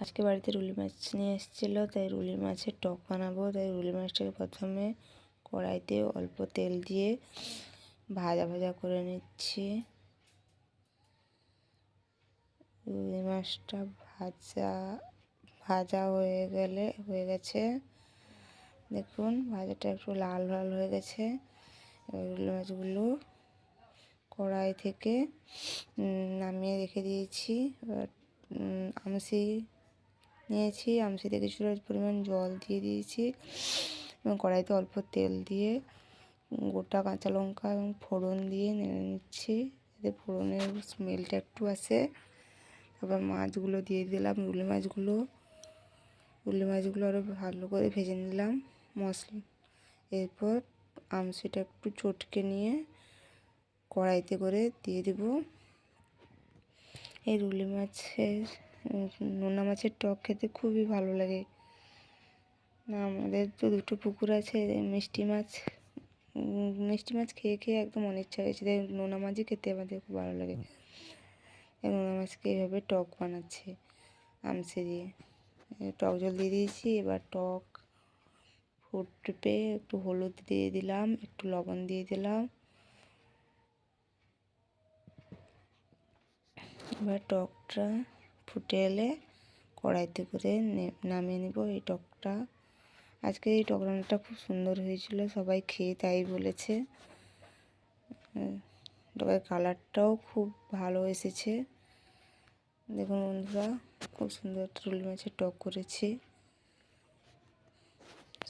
আজকে বাড়িতে রুলি মাছ নিয়ে এসেছিল, তাই রুলি মাছের টক বানাবো। তাই রুলি মাছটাকে প্রথমে কড়াইতে অল্প তেল দিয়ে ভাজা ভাজা করে নিচ্ছি। রুই মাছটা ভাজা ভাজা হয়ে গেলে, হয়ে গেছে। দেখুন, ভাজাটা একটু লাল লাল হয়ে গেছে। রুই মাছগুলো কড়াই থেকে নামিয়ে রেখে দিয়েছি। আমসি নিয়েছি। আমসিতে কিছুটা পরিমাণ জল দিয়ে দিয়েছি এবং কড়াইতে অল্প তেল দিয়ে গোটা কাঁচা লঙ্কা এবং ফোড়ন দিয়ে নেড়ে নিচ্ছি। যাতে ফোড়নের স্মেলটা একটু আসে। তারপর মাছগুলো দিয়ে দিলাম রুলি মাছগুলো। রুলি মাছগুলো আরও ভালো করে ভেজে নিলাম মশলা এরপর আমসিটা একটু চটকে নিয়ে কড়াইতে করে দিয়ে দেব। এই রুলি মাছের নোনা মাছের টক খেতে খুবই ভালো লাগে। আমাদের তো দুটো পুকুর আছে, মিষ্টি মাছ মিষ্টি মাছ খেয়ে খেয়ে একদম অনিচ্ছা হয়েছে তাই নোনা মাছই খেতে আমাদের খুব ভালো লাগে। নোনা মাছকে এইভাবে টক বানাচ্ছে আমসে দিয়ে টক জল দিয়ে দিয়েছি, এবার টক, ফুটবে, একটু হলুদ দিয়ে দিলাম, একটু লবণ দিয়ে দিলাম। এবার টকটা ফুটে এলে কড়াইতে করে নামিয়ে নেব এই টকটা। আজকে এই টক রান্নাটা খুব সুন্দর হয়েছিল, সবাই খেয়ে তাই বলেছে। টকের কালারটাও খুব ভালো এসেছে। দেখুন বন্ধুরা, খুব সুন্দর রুই মাছের টক করেছি।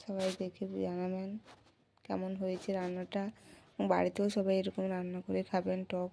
সবাই দেখে জানাবেন কেমন হয়েছে রান্নাটা। বাড়িতেও সবাই এরকম রান্না করে খাবেন টক।